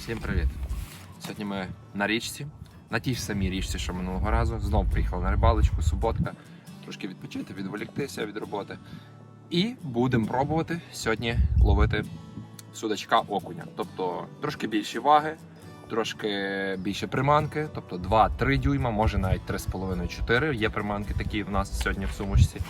Всім привіт! Сьогодні ми на річці, на тій ж самій річці, що минулого разу. Знову приїхали на рибалочку, суботка, трошки відпочити, відволіктися від роботи. І будемо пробувати сьогодні ловити судачка окуня. Тобто трошки більші ваги, трошки більше приманки, тобто 2-3 дюйма, може навіть 3,5-4. Є приманки такі в нас сьогодні в сумочці.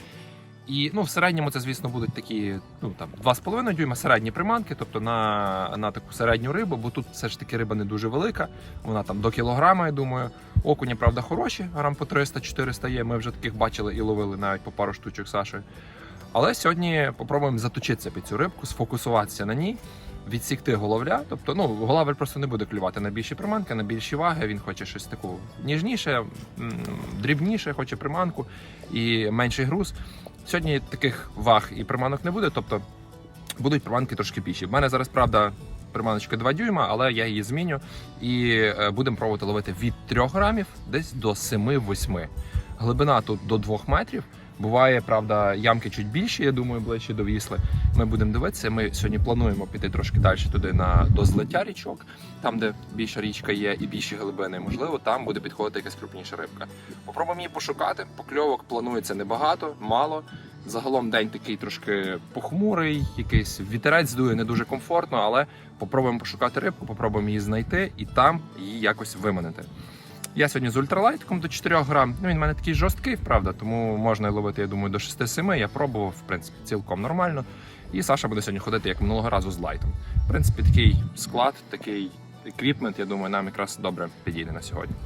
І ну, в середньому це, звісно, будуть такі ну, там, 2,5 дюйма середні приманки, тобто на, на таку середню рибу, бо тут все ж таки риба не дуже велика. Вона там до кілограма, я думаю. Окуні, правда, хороші, грам по 300-400 є. Ми вже таких бачили і ловили навіть по пару штучок Сашою. Але сьогодні попробуємо заточитися під цю рибку, сфокусуватися на ній, відсікти головля. Тобто, ну, головель просто не буде клювати на більші приманки, на більші ваги. Він хоче щось таку ніжніше, дрібніше, хоче приманку і менший груз. Сьогодні таких ваг і приманок не буде, тобто будуть приманки трошки більші. В мене зараз, правда, приманочка 2 дюйма, але я її зміню і е, будемо пробувати ловити від 3 грамів десь до 7-8. Глибина тут до 2 метрів. Буває, правда, ямки чуть більші, я думаю, ближче до вісли. Ми будемо дивитися. Ми сьогодні плануємо піти трошки далі туди на до злиття річок, там, де більша річка є і більші глибини. Можливо, там буде підходити якась крупніша рибка. Попробуємо її пошукати. Покльовок планується небагато, мало. Загалом день такий трошки похмурий, якийсь вітерець дує не дуже комфортно, але попробуємо пошукати рибку, попробуємо її знайти і там її якось виманити. Я сьогодні з ультралайтком до 4 грам. Ну він в мене такий жорсткий, правда, тому можна ловити, я думаю, до 6-7. Я пробував, в принципі, цілком нормально. І Саша буде сьогодні ходити як минулого разу з лайтом. В принципі, такий склад, такий еквіпмент, я думаю, нам якраз добре підійде на сьогодні.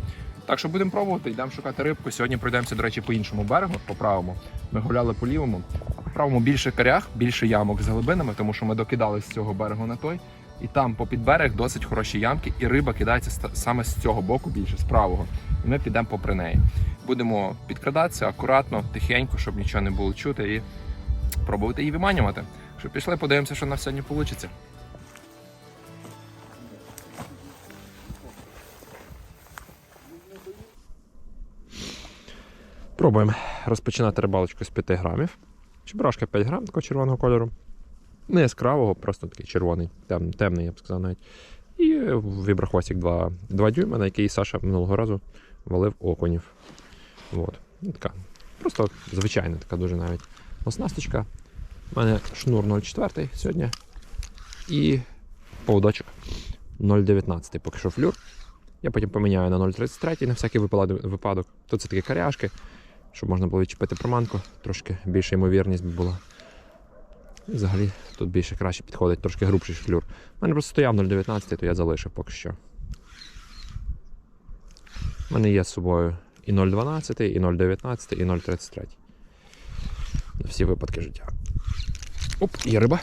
Так що будемо пробувати, йдемо шукати рибку. Сьогодні пройдемося, до речі, по іншому берегу, по правому. Ми гуляли по лівому, а по правому більше корях, більше ямок з глибинами, тому що ми докидали з цього берегу на той. І там попід берег досить хороші ямки, і риба кидається саме з цього боку, більше з правого. І ми підемо попри неї. Будемо підкрадатися акуратно, тихенько, щоб нічого не було чути, і пробувати її виманювати. Що пішли, подивимося, що на сьогодні вийде. Пробуємо розпочинати рибалочку з 5 грамів. Чебурашка 5 грам такого червоного кольору. Не яскравого, просто такий червоний, тем, темний, я б сказав навіть. І віброхвостик 2, 2 дюйма, на який Саша минулого разу валив окунів. От. Ну, така, просто звичайна, така дуже навіть оснасточка. У мене шнур 0,4 сьогодні. І поводочок 0,19 поки що флюр. Я потім поміняю на 0,33 на всякий випадок-. Тут це такі каряшки, щоб можна було відчепити приманку, трошки більша ймовірність була. І взагалі тут більше краще підходить, трошки грубший флюр. У мене просто стояв 0,19, то я залишив поки що. У мене є з собою і 0,12, і 0,19, і 0,33. На всі випадки життя. Оп, є риба.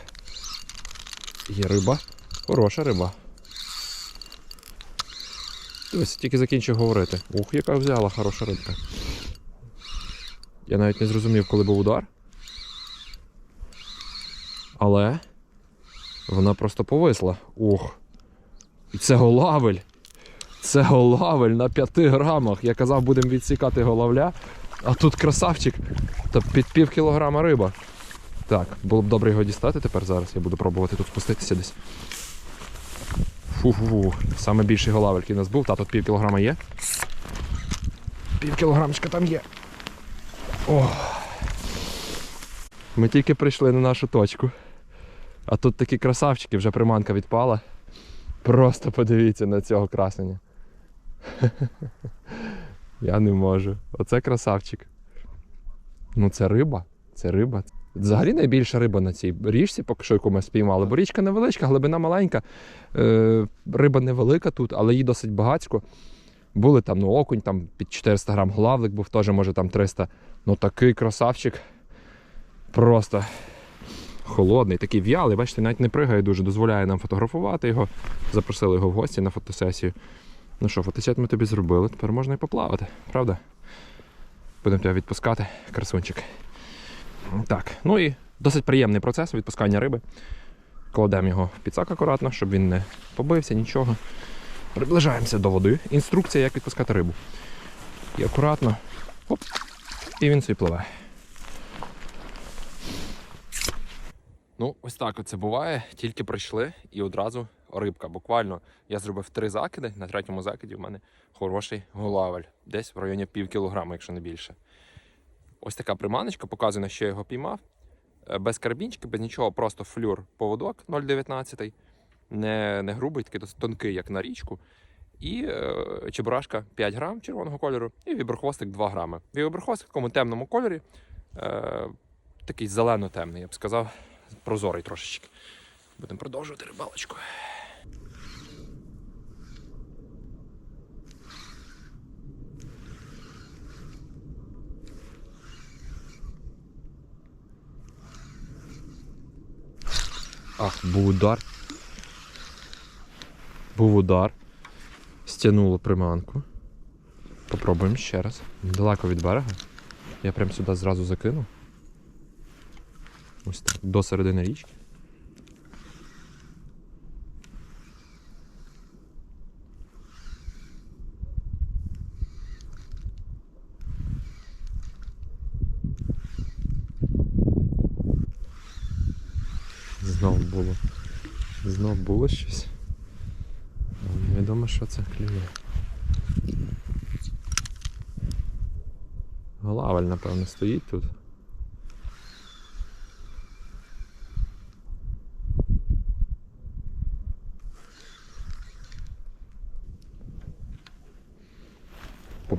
Є риба. Хороша риба. Дивись, тільки закінчив говорити. Ух, яка взяла хороша рибка. Я навіть не зрозумів, коли був удар. Але вона просто повисла. Ух. І це голавель. Це голавель на 5 грамах. Я казав, будемо відсікати головля. А тут красавчик. Та під пів кілограма риба. Так, було б добре його дістати тепер зараз. Я буду пробувати тут спуститися десь. Фу-фу-фу. Саме більший голавель, який у нас був. Та тут пів кілограма є. Пів кілограмчика там є. О. Ми тільки прийшли на нашу точку. А тут такі красавчики, вже приманка відпала. Просто подивіться на цього красення. Я не можу. Оце красавчик. Ну це риба. Це риба. Взагалі найбільша риба на цій річці, поки що, яку ми спіймали. Бо річка невеличка, глибина маленька. Е, риба невелика тут, але її досить багатько. Були там ну, окунь, там під 400 грам главлик був, теж може там 300. Ну такий красавчик. Просто холодний, такий в'ялий, бачите, навіть не пригає дуже, дозволяє нам фотографувати його. Запросили його в гості на фотосесію. Ну що, фотосет ми тобі зробили, тепер можна і поплавати, правда? Будемо тебе відпускати, красунчик. Так, ну і досить приємний процес відпускання риби. Кладемо його в підсак акуратно, щоб він не побився, нічого. Приближаємося до води. Інструкція, як відпускати рибу. І акуратно. Оп, і він собі пливе. Ну, ось так оце буває. Тільки прийшли і одразу рибка. Буквально я зробив три закиди. На третьому закиді в мене хороший голавель. Десь в районі пів кілограма, якщо не більше. Ось така приманочка, показує, на що я його піймав. Е, Без карабінчики, без нічого, просто флюр поводок 0,19. Не, не грубий, такий досить тонкий, як на річку. І е, чебурашка 5 грам червоного кольору, і віброхвостик 2 грами. Віброхвостик в такому темному кольорі, е, такий зелено-темний, я б сказав, прозорий трошечки. Будемо продовжувати рибалочку. Ах, був удар. Був удар. Стягнуло приманку. Попробуємо ще раз. Далеко від берега. Я прям сюди зразу закинув. Ось так, до середини річки. Знов було. Знов було щось. Невідомо, що це клює. Голавель, напевно, стоїть тут.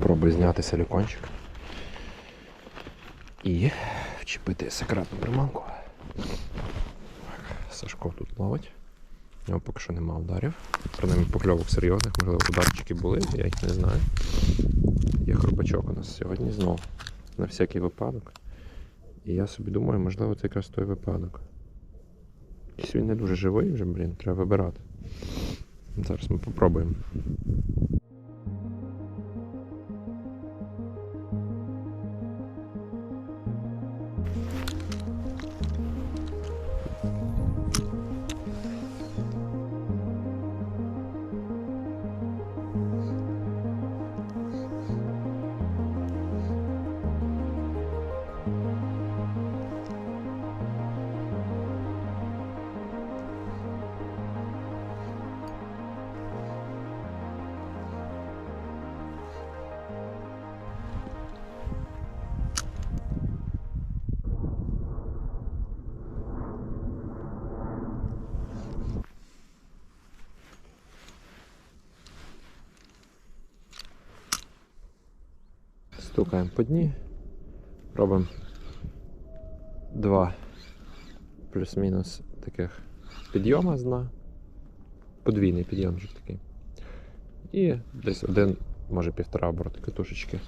Попробую зняти силікончик. І вчепити секретну приманку. Сашко тут ловить. У нього поки що нема ударів. Принаймні покльовок серйозних, можливо, ударчики були, я їх не знаю. Є хробачок у нас сьогодні знов. На всякий випадок. І я собі думаю, можливо, це якраз той випадок. Якийсь він не дуже живий вже, блін, треба вибирати. Зараз ми попробуємо. Стукаємо по дні. Робимо два плюс-мінус таких підйома з дна. Подвійний підйом вже такий. І десь один, може півтора обороти катушечки.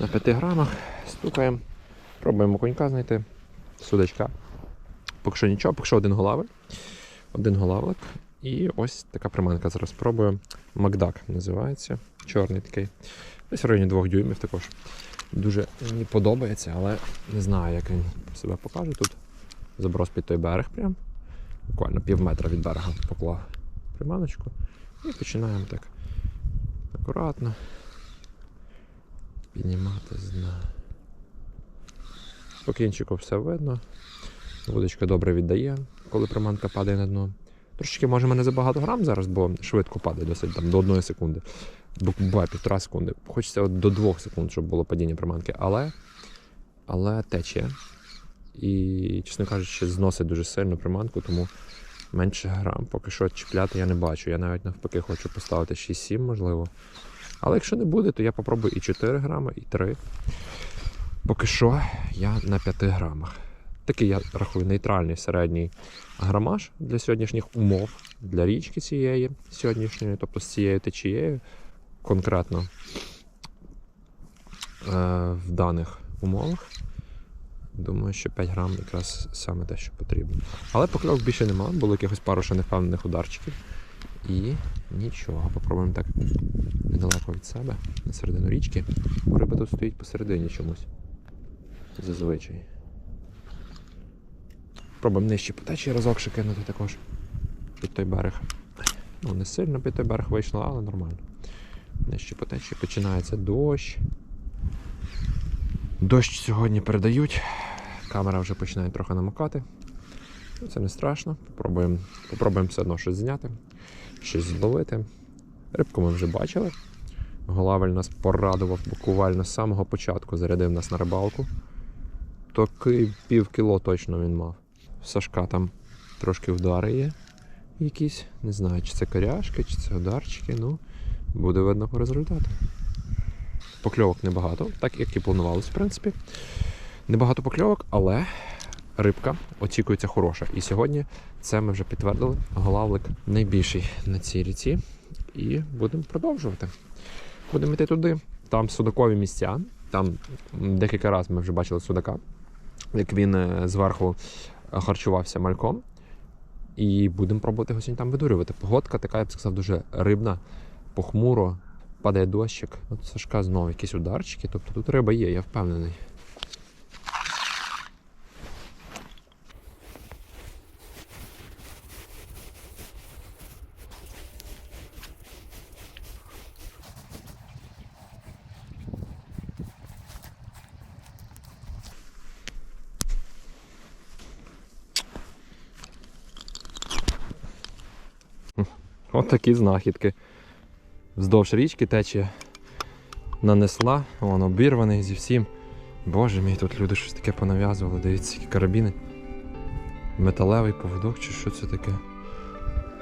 На 5 грамах стукаємо. Пробуємо конька знайти, судачка. Поки що нічого, поки що один голавель. Один голавлик. І ось така приманка зараз спробую. Макдак називається. Чорний такий. Десь в районі 2 дюймів також. Дуже мені подобається, але не знаю, як він себе покаже тут. Заброс під той берег прям. Буквально пів метра від берега поклав приманочку. І починаємо так акуратно піднімати з дна. По кінчику все видно. Вудочка добре віддає, коли приманка падає на дно. Трошечки може мене забагато грам зараз, бо швидко падає досить там до одної секунди. Півтора секунди. Хочеться от до двох секунд, щоб було падіння приманки, але, але тече. І, чесно кажучи, зносить дуже сильно приманку, тому менше грам. Поки що чіпляти я не бачу. Я навіть навпаки хочу поставити 6-7, можливо. Але якщо не буде, то я попробую і 4 грами, і 3. Поки що я на 5 грамах. Такий я рахую нейтральний середній грамаж для сьогоднішніх умов, для річки цієї сьогоднішньої, тобто з цією течією конкретно е, в даних умовах. Думаю, що 5 грам якраз саме те, що потрібно. Але покльовок більше нема, було якихось пару ще невпевнених ударчиків. І нічого, попробуємо так недалеко від себе, на середину річки. Риба тут стоїть посередині чомусь. Зазвичай. Пробуємо нижче по течії разок ще кинути також під той берег. Ну, не сильно під той берег вийшло, але нормально. Нижче по течії починається дощ. Дощ сьогодні передають. Камера вже починає трохи намокати. Ну, Це не страшно. Попробуємо, попробуємо все одно щось зняти, щось зловити. Рибку ми вже бачили. Голавель нас порадував буквально з самого початку, зарядив нас на рибалку. Такий пів кіло точно він мав. Сашка там трошки удари є. Якісь. Не знаю, чи це коряшки, чи це ударчики. Ну, буде видно по результату. Покльовок небагато, так як і планувалось, в принципі. Небагато покльовок, але рибка очікується хороша. І сьогодні це ми вже підтвердили. Голавлик найбільший на цій ріці. І будемо продовжувати. Будемо йти туди. Там судакові місця. Там декілька разів ми вже бачили судака, як він е, зверху харчувався мальком. І будемо пробувати його сьогодні там видурювати. Погодка така, я б сказав, дуже рибна, похмуро, падає дощик. От Сашка знову якісь ударчики. Тобто тут риба є, я впевнений. От такі знахідки. Вздовж річки течія нанесла, вон обірваний зі всім. Боже мій, тут люди щось таке понав'язували, дивіться, які карабіни. Металевий поводок чи що це таке?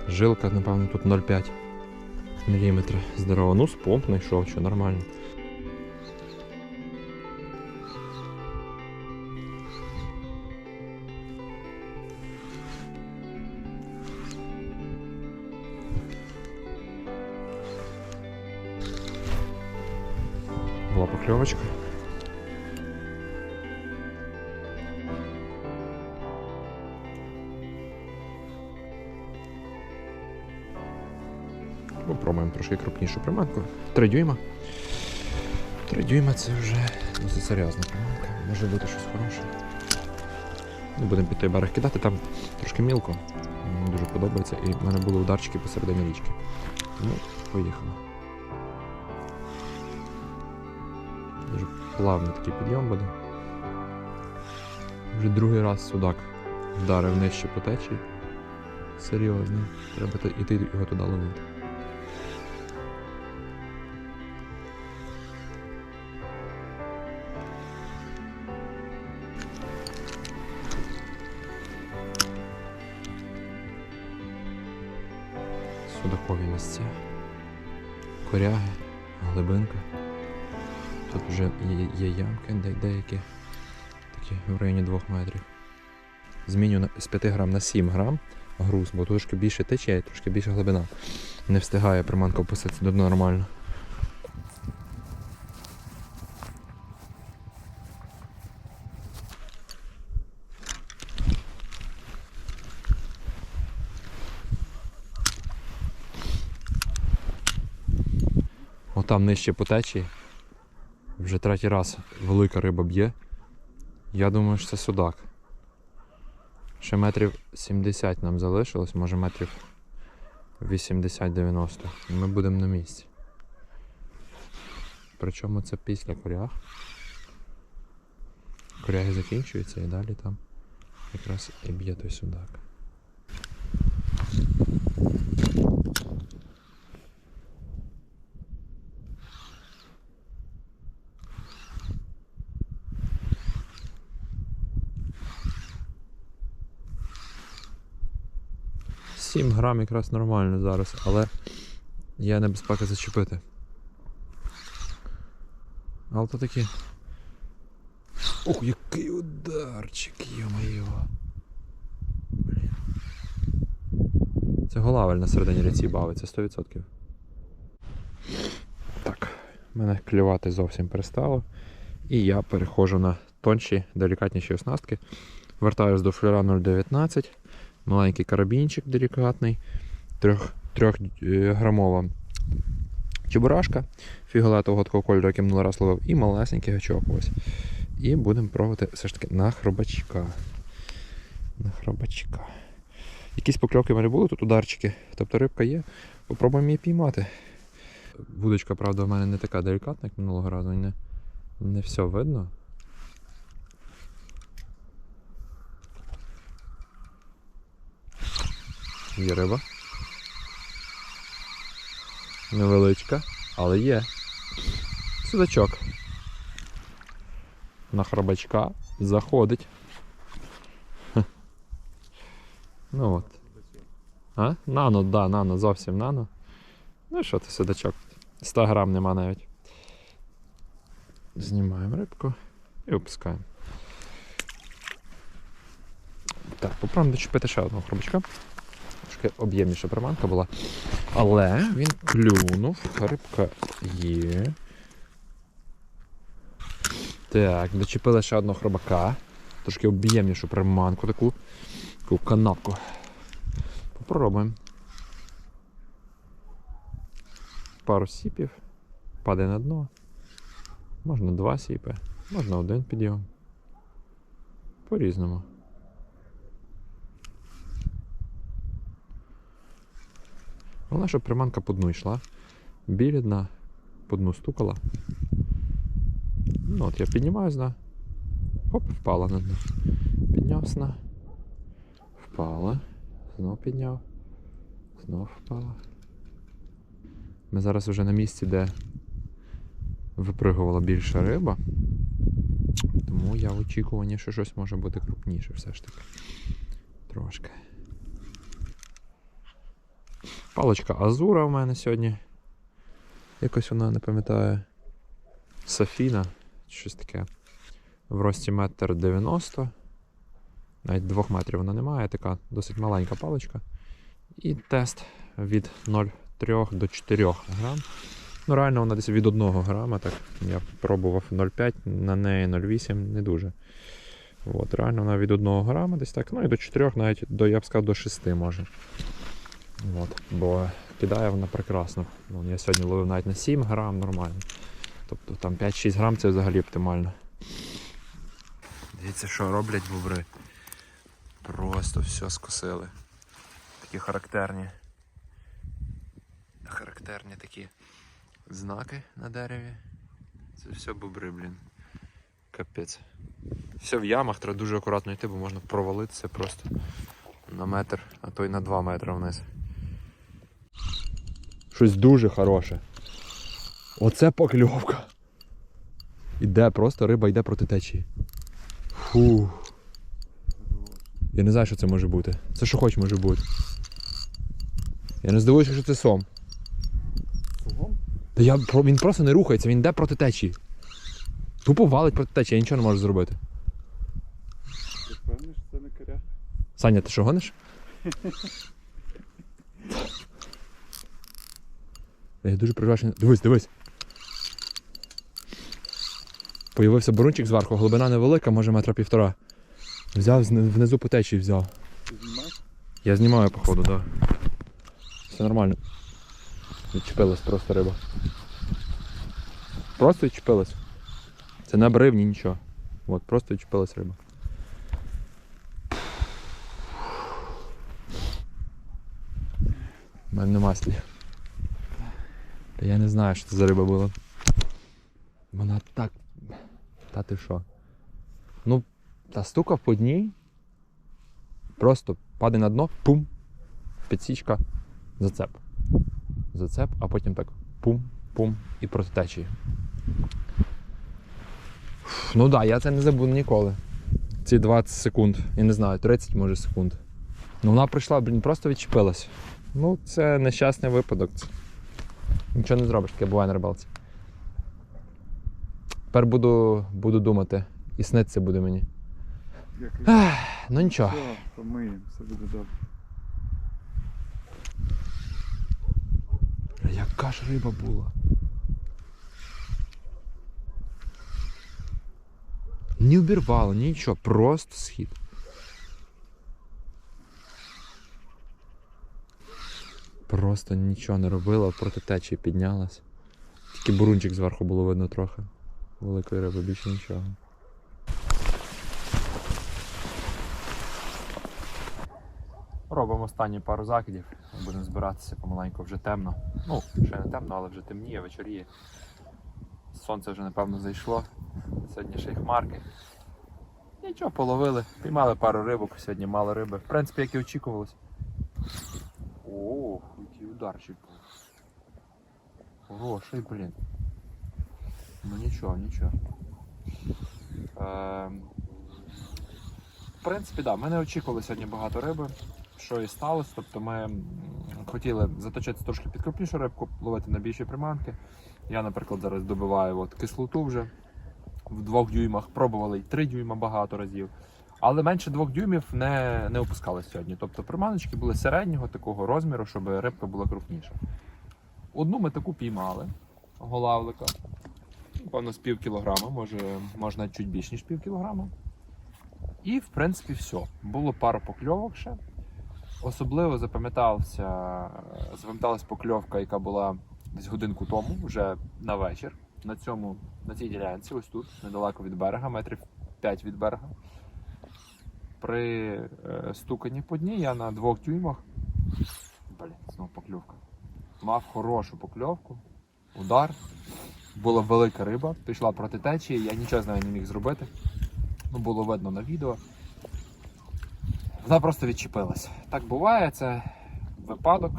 Жилка, напевно, тут 0,5 мм. Здорово. Ну, спомп знайшов, що нормально. Покльовочка. Попробуємо трошки крупнішу приманку. Три дюйма. Три дюйма це вже досить серйозна приманка. Може бути щось хороше. Не будемо під той берег кидати, там трошки мілко. Мені дуже подобається. І в мене були ударчики посередині річки. Ну, поїхали. Дуже плавний такий підйом буде. Вже другий раз судак вдарив нижче по течії. Серйозно. Треба іти його туди ловити. Судакові місця. Коряги, вже є, ямки де, деякі, такі в районі 2 метрів. Зміню з 5 грам на 7 грам груз, бо трошки більше тече, трошки більше глибина. Не встигає приманка опуститися до дна нормально. Отам нижче по течії. Вже третій раз велика риба б'є. Я думаю, що це судак. Ще метрів 70 нам залишилось, може метрів 80-90. І Ми будемо на місці. Причому це після коряг. Коряги закінчуються і далі там якраз і б'є той судак. Сім грам якраз нормально зараз, але є небезпека зачепити. Але то такі. Ох, який ударчик, йо-моє. Блін. Це голавель на середині ріці бавиться 100%. Так, мене клювати зовсім перестало. І я переходжу на тонші, делікатніші оснастки. Вертаюсь до флюра 0,19. Маленький карабінчик делікатний, 3-грамова чебурашка фіолетового такого кольору, яким минулий раз ловив, і малесенький гачок ось. І будемо пробувати все ж таки на хробачка. На хробачка. Якісь покльовки мене були, тут ударчики. Тобто рибка є. Попробуємо її піймати. Вудочка, правда, в мене не така делікатна, як минулого разу. Не, не все видно. Є риба. Невеличка, але є. Судачок. На хробачка заходить. Ну от. А? Нано, да, нано, зовсім нано. Ну що ти судачок? 100 грам нема навіть. Знімаємо рибку і опускаємо. Так, попробуємо дочепити ще одного хробачка. Трошки об'ємніша приманка була. Але він клюнув, рибка є. Так, дочепили ще одного хробака. Трошки об'ємнішу приманку таку. Таку канапку. Попробуємо. Пару сіпів. Падає на дно. Можна два сіпи, можна один підйом. По-різному. Головне, щоб приманка по дну йшла. Біля дна, по дну стукала. Ну от я піднімаю дна. Хоп, впала на дно. Підняв сна. Впала. Знов підняв. Знов впала. Ми зараз вже на місці, де випригувала більша риба. Тому я в очікуванні, що щось може бути крупніше все ж таки. Трошки. Паличка Азура в мене сьогодні. Якось вона не пам'ятаю. Софіна, щось таке. В рості метр 90. Навіть 2 метрів вона немає, така досить маленька паличка. І тест від 0,3 до 4 грам. Ну, реально вона десь від 1 грама. Так. Я пробував 0,5, на неї 0,8 не дуже. От, реально вона від 1 грама десь так. Ну і до 4, навіть до, я б сказав, до 6 може. От, бо кидає вона прекрасно. Вон, я сьогодні ловив навіть на 7 грам нормально. Тобто там 5-6 грам це взагалі оптимально. Дивіться, що роблять бобри. Просто все скосили. Такі характерні. Характерні такі знаки на дереві. Це все бобри, блін. Капець. Все в ямах, треба дуже акуратно йти, бо можна провалитися просто на метр, а то й на 2 метри вниз. Щось дуже хороше. Оце покльовка. Іде просто риба йде проти течії. Фу. Я не знаю, що це може бути. Це що хоч може бути. Я не здивуюся, що це сом. Согом? Та я, він просто не рухається, він йде проти течії. Тупо валить проти течії, я нічого не можу зробити. Ти впевнений, що це не коря? Саня, ти що гониш? Я дуже прижачений. Дивись, дивись. Появився бурунчик зверху, глибина невелика, може метра півтора. Взяв внизу по течії взяв. Ти знімаєш? Я знімаю, походу, так. Да. Все нормально. Відчепилась просто риба. Просто відчепилась. Це не обрив, ні нічого. От, просто відчепилась риба. У мене нема слів. Та я не знаю, що це за риба була. Вона так. Та ти що? Ну, та стукав по дні. Просто падає на дно, пум, підсічка, зацеп. Зацеп, а потім так пум, пум і проти течії. Ну так, да, я це не забуду ніколи. Ці 20 секунд, я не знаю, 30 може секунд. Ну вона прийшла, блін, просто відчепилась. Ну, це нещасний випадок. Нічого не зробиш, таке буває на рибалці. Тепер буду, буду думати. І сниться буде мені. Ех, ну нічого. Все, помиємо, все буде добре. Яка ж риба була? Не обірвало, нічого, просто схід. Просто нічого не робила, проти течії піднялась. Тільки бурунчик зверху було видно трохи. Великої риби, більше нічого. Робимо останні пару закидів. Будемо збиратися помаленьку, вже темно. Ну, ще не темно, але вже темніє, вечоріє. Сонце вже напевно зайшло. Сьогодні ще й хмарки. Нічого, половили. Піймали пару рибок, сьогодні мало риби. В принципі, як і очікувалось. Ох, який ударчик. Хороший, блін. Ну нічого, нічого. Ем, в принципі, да, ми не очікували сьогодні багато риби, що і сталося. Тобто ми хотіли заточити трошки під крупнішу рибку, ловити на більші приманки. Я, наприклад, зараз добиваю от кислоту вже в двох дюймах, пробували й три дюйма багато разів. Але менше двох дюймів не, не опускали сьогодні. Тобто приманочки були середнього такого розміру, щоб рибка була крупніша. Одну ми таку піймали голавлика. Напевно, з пів кілограма, може, можна чуть більше, ніж пів кілограма. І, в принципі, все. Було пару покльовок ще. Особливо запам'ятався, запам'яталась покльовка, яка була десь годинку тому, вже на вечір. На цьому, на цій ділянці, ось тут, недалеко від берега, метрів 5 від берега. При е, стуканні по дні я на двох дюймах. Блін, знову покльовка. Мав хорошу покльовку, удар. Була велика риба, пішла проти течії, я нічого з нею не міг зробити. Ну, було видно на відео. Вона просто відчепилась. Так буває, це випадок,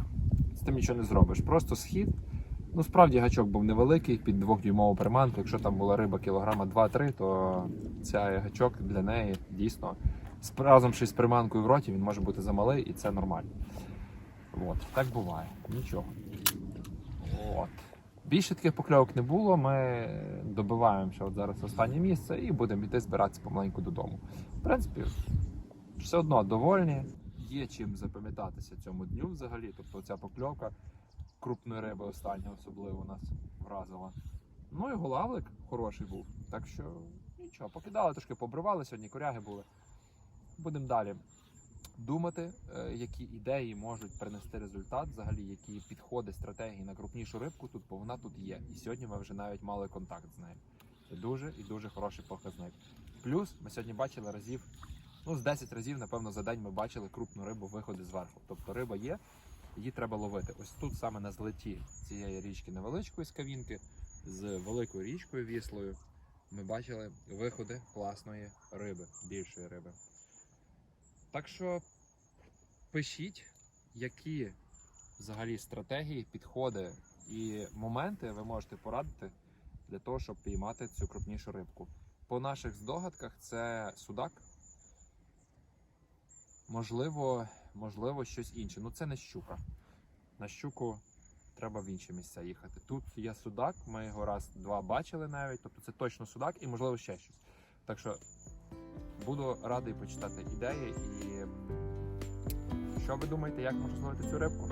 з тим нічого не зробиш. Просто схід. Ну, справді гачок був невеликий, під двохдюймову приманку. Якщо там була риба кілограма 2-3, то цей гачок для неї дійсно разом ще з приманкою в роті він може бути замалий і це нормально. От, так буває. Нічого. От. Більше таких покльовок не було. Ми добиваємо ще от зараз останнє місце і будемо йти збиратися помаленьку додому. В принципі, все одно довольні. Є чим запам'ятатися цьому дню взагалі. Тобто ця покльовка крупної риби остання особливо нас вразила. Ну і голавлик хороший був. Так що нічого, покидали, трошки побривали сьогодні, коряги були. Будемо далі думати, е, які ідеї можуть принести результат, взагалі, які підходи, стратегії на крупнішу рибку тут, бо вона тут є. І сьогодні ми вже навіть мали контакт з нею. Це дуже і дуже хороший показник. Плюс ми сьогодні бачили разів, ну з 10 разів, напевно, за день ми бачили крупну рибу виходи зверху. Тобто риба є, її треба ловити. Ось тут саме на злеті цієї річки невеличкої скавінки з великою річкою віслою. Ми бачили виходи класної риби, більшої риби. Так що пишіть, які взагалі стратегії, підходи і моменти ви можете порадити для того, щоб піймати цю крупнішу рибку. По наших здогадках це судак. Можливо, можливо, щось інше. Ну це не щука. На щуку треба в інші місця їхати. Тут є судак, ми його раз-два бачили навіть, тобто це точно судак і можливо ще щось. Так що буду радий почитати ідеї і що ви думаєте, як можна зловити цю рибку?